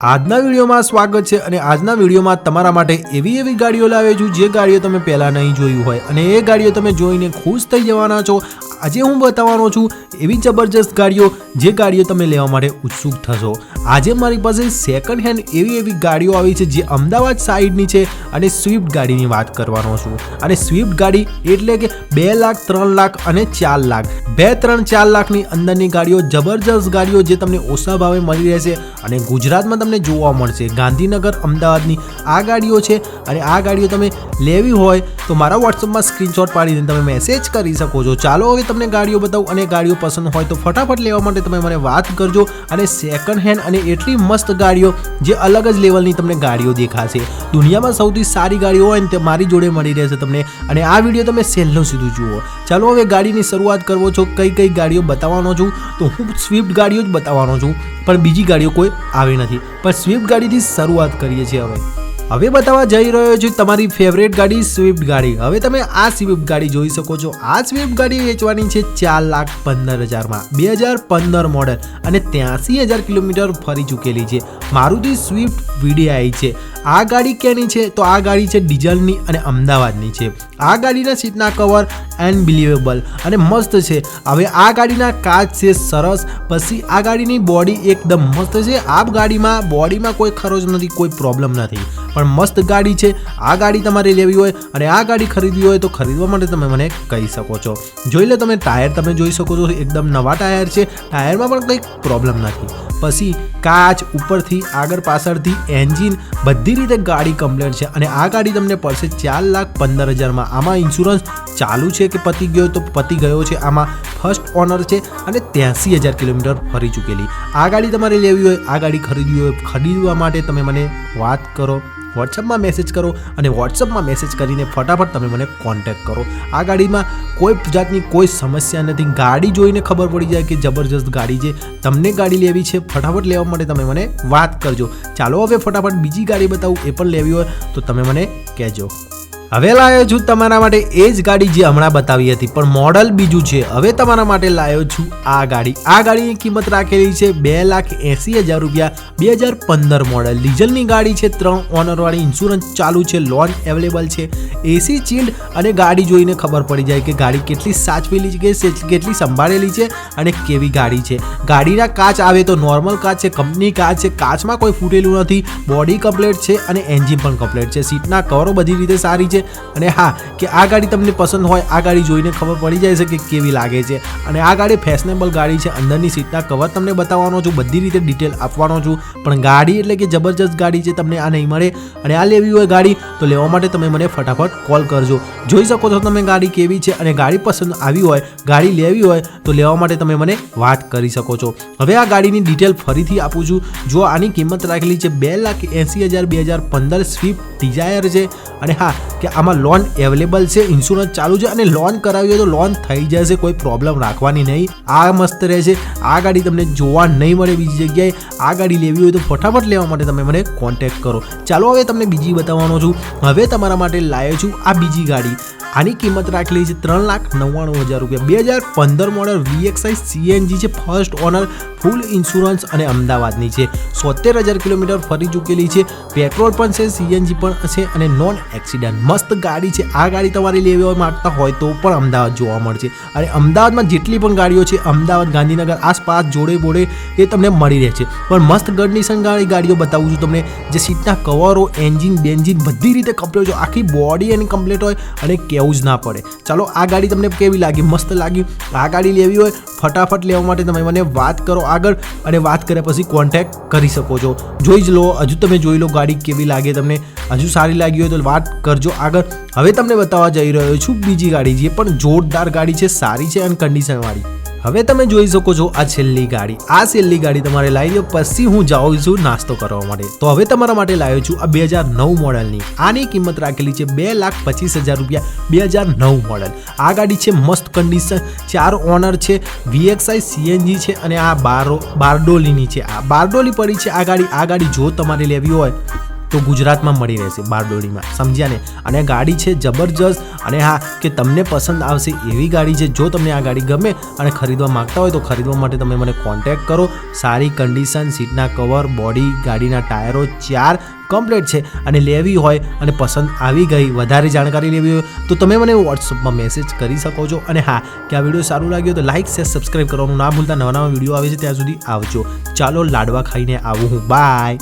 આજના વિડીયોમાં સ્વાગત છે અને આજના વિડીયોમાં તમારા માટે એવી એવી ગાડીઓ લાવ્યો છું જે ગાડીઓ તમે પહેલાં નહીં જોયું હોય અને એ ગાડીઓ તમે જોઈને ખુશ થઈ જવાના છો. આજે હું બતાવવાનો છું એવી જબરજસ્ત ગાડીઓ જે ગાડીઓ તમે લેવા માટે ઉત્સુક થશો. આજે મારી પાસે સેકન્ડ હેન્ડ એવી એવી ગાડીઓ આવી છે જે અમદાવાદ સાઈડની છે અને સ્વિફ્ટ ગાડીની વાત કરવાનો છું. અને સ્વિફ્ટ ગાડી એટલે કે બે લાખ, ત્રણ લાખ અને ચાર લાખ. બે, ત્રણ, ચાર લાખની અંદરની ગાડીઓ જબરજસ્ત ગાડીઓ જે તમને ઓછા ભાવે મળી રહેશે. અને ગુજરાતમાં તમને જોવા મળશે. ગાંધીનગર અમદાવાદની આ ગાડીઓ છે અને આ ગાડીઓ તમે લેવી હોય તો મારા વોટ્સઅપમાં સ્ક્રીનશોટ પાડીને તમે મેસેજ કરી શકો છો. ચાલો હવે તમને ગાડીઓ બતાવું અને ગાડીઓ પસંદ હોય તો ફટાફટ લેવા માટે તમે મને વાત કરજો અને સેકન્ડ હેન્ડ અને એટલી મસ્ત ગાડીઓ જે અલગ જ લેવલની તમને ગાડીઓ દેખાશે. દુનિયામાં સૌથી સારી ગાડીઓ હોય ને તે મારી જોડે મળી રહેશે તમને અને આ વીડિયો તમે સહેલું સીધું જુઓ. ચાલો હવે ગાડીની શરૂઆત કરવો છો. કઈ કઈ ગાડીઓ બતાવવાનો છું? તો હું સ્વિફ્ટ ગાડીઓ જ બતાવવાનો છું, પણ બીજી ગાડીઓ કોઈ આવી નથી. પણ સ્વિફ્ટ ગાડીથી શરૂઆત કરીએ છીએ હવે. હવે બતાવવા જઈ રહ્યો છું તમારી ફેવરેટ ગાડી સ્વિફ્ટ ગાડી. હવે તમે આ સ્વિફ્ટ ગાડી જોઈ શકો છો. આ સ્વિફ્ટ ગાડી વેચવાની છે ચાર લાખ પંદર હજારમાં. બે હજાર પંદર મોડલ અને ત્યાંસી હજાર કિલોમીટર ફરી ચૂકેલી છે. મારુતિ સ્વિફ્ટ વીડીઆઈ છે. આ ગાડી ક્યાંની છે? તો આ ગાડી છે ડીઝલની અને અમદાવાદની છે. આ ગાડીના સીટના કવર અનબિલિવેબલ અને મસ્ત છે. હવે આ ગાડીના કાચ છે સરસ. પછી આ ગાડીની બોડી એકદમ મસ્ત છે. આ ગાડીમાં, બોડીમાં કોઈ ખરોજ નથી, કોઈ પ્રોબ્લેમ નથી. પણ મસ્ત ગાડી છે. આ ગાડી તમારે લેવી હોય અને આ ગાડી ખરીદવી હોય તો ખરીદવા માટે તમે મને કહી શકો છો. જોઈ લો તમે, ટાયર તમે જોઈ શકો છો. એકદમ નવા ટાયર છે. ટાયરમાં પણ કંઈક પ્રોબ્લેમ નથી. પછી કાચ ઉપરથી, આગળ પાછળથી, એન્જિન, બધી રીતે ગાડી કમ્પ્લેટ છે અને આ ગાડી તમને પડશે ચાર લાખ પંદર હજારમાં. આમાં ઇન્સ્યોરન્સ ચાલુ છે કે પતી ગયો તો પતી ગયો છે. આમાં ફર્સ્ટ ઓનર છે અને ત્યાંસી હજાર કિલોમીટર ફરી ચૂકેલી. આ ગાડી તમારે લેવી હોય, આ ગાડી ખરીદવી હોય, ખરીદવા માટે તમે મને વાત કરો. વોટ્સઅપમાં મેસેજ કરો અને વોટ્સઅપમાં મેસેજ કરીને ફટાફટ તમે મને કોન્ટેક્ટ કરો. આ ગાડીમાં કોઈ જાતની કોઈ સમસ્યા નથી. ગાડી જોઈને ખબર પડી જાય કે જબરજસ્ત ગાડી છે. તમને ગાડી લેવી છે, ફટાફટ લેવા માટે તમે મને વાત કરજો. ચાલો હવે ફટાફટ બીજી ગાડી બતાવું, એ પણ લેવી હોય તો તમે મને કહેજો. હવે લાવ્યો છું તમારા માટે એ જ ગાડી જે હમણાં બતાવી હતી, પણ મોડલ બીજું છે. હવે તમારા માટે લાવ્યો છું આ ગાડી. આ ગાડીની કિંમત રાખેલી છે બે લાખ એંસી હજાર રૂપિયા. બે હજાર પંદર મોડલ ડીઝલની ગાડી છે, ત્રણ ઓનરવાળી ઇન્સ્યોરન્સ ચાલુ છે લોન અવેલેબલ છે. એસી ચિલ્ડ અને ગાડી જોઈને ખબર પડી જાય કે ગાડી કેટલી સાચવેલી છે, કે કેટલી સંભાળેલી છે અને કેવી ગાડી છે. ગાડીના કાચ આવે તો નોર્મલ કાચ છે કંપની કાચ છે, કાચમાં કોઈ ફૂટેલું નથી. બોડી કમ્પ્લેટ છે અને એન્જિન પણ કમ્પ્લેટ છે. સીટના કવરો બધી રીતે સારી છે. અને હા, કે આ ગાડી તમને પસંદ હોય, આ ગાડી જોઈને ખબર પડી જાય છે કે કેવી લાગે છે. અને આ ગાડી ફેશનેબલ ગાડી છે, અંદરની સીટના કવર તમને બતાવવાનો છું, બધી રીતે ડિટેલ આપવાનો છું. પણ ગાડી એટલે કે જબરજસ્ત ગાડી છે તમને આ નહીં મળે અને આ લેવી હોય ગાડી, તો લેવા માટે તમે મને ફટાફટ કોલ કરજો. જોઈ શકો છો તમે ગાડી કેવી છે અને ગાડી પસંદ આવી હોય, ગાડી લેવી હોય, તો લેવા માટે તમે મને વાત કરી શકો છો. હવે આ ગાડીની ડિટેલ ફરીથી આપું છું. જો આની કિંમત રાખેલી છે બે લાખ એંસી હજાર બે હજાર પંદર સ્વિફ્ટ ડિઝાયર છે. અને હા, કે આમાં લોન અવેલેબલ છે ઇન્સ્યોરન્સ ચાલુ છે અને લોન કરાવી હોય તો લોન થઈ જશે, કોઈ પ્રોબ્લેમ રાખવાની નહીં. આ મસ્ત રહેશે. આ ગાડી તમને જોવા નહીં મળે બીજી જગ્યાએ. આ ગાડી લેવી હોય તો ફટાફટ લેવા માટે તમે મને કોન્ટેક્ટ કરો. ચાલો હવે તમને બીજી બતાવવાનો છું. હવે તમારા માટે લાવ્યો છું આ બીજી ગાડી. આની કિંમત રાખેલી છે ત્રણ લાખ નવ્વાણું હજાર રૂપિયા. બે હજાર પંદર મોડલ વીએક્સઆઈ સીએનજી છે ફર્સ્ટ ઓનર ફૂલ ઇન્સ્યોરન્સ અને અમદાવાદની છે. સોતેર હજાર કિલોમીટર ફરી ચૂકેલી છે. પેટ્રોલ પણ છે સીએનજી પણ છે અને નોન એક્સિડન્ટ મસ્ત ગાડી છે. આ ગાડી તમારે લેવા માંગતા હોય તો પણ અમદાવાદ જોવા મળશે. અને અમદાવાદમાં જેટલી પણ ગાડીઓ છે, અમદાવાદ, ગાંધીનગર આસપાસ જોડે બોડે એ તમને મળી રહે છે પણ મસ્ત કન્ડિશન ગાડી ગાડીઓ બતાવું છું તમને. જે સીટના કવરો એન્જિન બેન્જિન બધી રીતે કપડ્યો છે. આખી બોડી એની કમ્પ્લીટ હોય અને કહેવું જ ના પડે. ચાલો, આ ગાડી તમને કેવી લાગી? મસ્ત લાગી આ ગાડી લેવી હોય, ફટાફટ લેવા માટે તમે મને વાત કરો આગળ અને વાત કર્યા પછી કોન્ટેક્ટ કરી શકો છો. જોઈ જ લો, હજુ તમે જોઈ લો ગાડી કેવી લાગે તમને. હજુ સારી લાગી હોય તો વાત કરજો આગળ. હવે તમને બતાવવા જઈ રહ્યો છું બીજી ગાડી, જે પણ જોરદાર ગાડી છે, સારી છે અને કન્ડિશનવાળી હવે તમે જોઈ શકો છો આ છેલ્લી ગાડી. આ છેલ્લી ગાડી તમારે લાવી દો પછી હું જાઉં છું નાસ્તો કરવા માટે. તો હવે તમારા માટે લાવ્યો છું આ બે હજાર નવ મોડલની. આની કિંમત રાખેલી છે બે લાખ પચીસ હજાર રૂપિયા, બે હજાર નવ મોડલ. આ ગાડી છે મસ્ત કન્ડિશન ચાર ઓનર છે વીએક્સઆઈ સીએનજી છે અને આ બારો, બારડોલીની છે. આ બારડોલી પડી છે આ ગાડી આ ગાડી જો તમારે લેવી હોય તો ગુજરાતમાં મળી રહેશે બારડોલીમાં. સમજ્યા ને? અને ગાડી છે જબરજસ્ત. અને હા, કે તમને પસંદ આવશે એવી ગાડી છે, જો તમને આ ગાડી ગમે અને ખરીદવા માંગતા હોય તો ખરીદવા માટે તમે મને કોન્ટેક્ટ કરો. સારી કન્ડિશન સીટના કવર બોડી ગાડીના ટાયરો ચાર કમ્પ્લીટ છે. અને લેવી હોય અને પસંદ આવી ગઈ, વધારે જાણકારી લેવી હોય તો તમે મને વોટ્સઅપમાં મેસેજ કરી શકો છો. અને હા, કે આ વીડિયો સારું લાગ્યો તો લાઇક શેર સબસ્ક્રાઈબ કરવાનું ના ભૂલતા. નવા નવા વીડિયો આવે છે ત્યાં સુધી આવજો. ચાલો લાડવા ખાઈને આવું હું. બાય